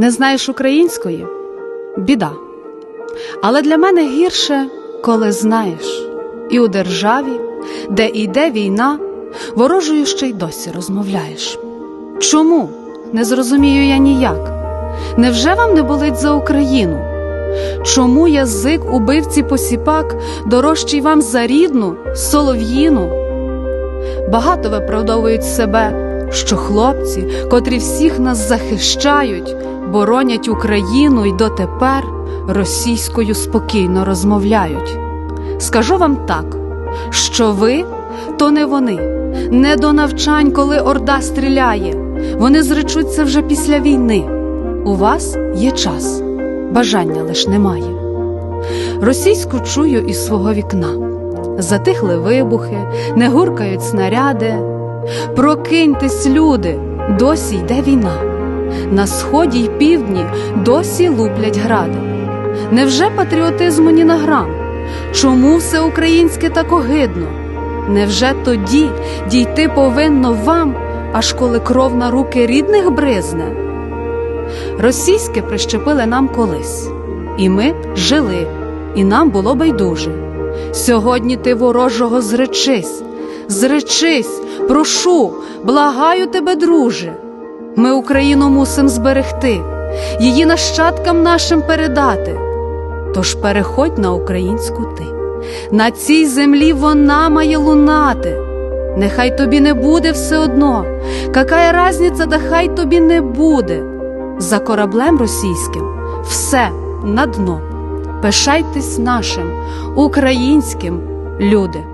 Не знаєш української? Біда. Але для мене гірше, коли знаєш, і у державі, де йде війна, ворожою ще й досі розмовляєш. Чому? Не зрозумію я ніяк. Невже вам не болить за Україну? Чому язик убивці посіпак дорожчий вам за рідну солов'їну? Багато виправдовують себе, що хлопці, котрі всіх нас захищають, боронять Україну й дотепер російською спокійно розмовляють. Скажу вам так, що ви то не вони, не до навчань, коли орда стріляє. Вони зречуться вже після війни. У вас є час, бажання лиш немає. Російську чую із свого вікна. Затихли вибухи, не гуркають снаряди. Прокиньтесь, люди, досі йде війна. На сході й півдні досі луплять гради. Невже патріотизму ні на грам? Чому все українське так огидно? Невже тоді дійти повинно вам, аж коли кров на руки рідних бризне? Російське прищепили нам колись, і ми жили, і нам було байдуже. Сьогодні ти ворожого зречись, зречись, прошу, благаю тебе, друже. Ми Україну мусим зберегти, її нащадкам нашим передати. Тож переходь на українську ти. На цій землі вона має лунати. Нехай тобі не буде все одно. Какая разниця, да хай тобі не буде. За кораблем російським все на дно. Пишайтесь нашим, українським, люди.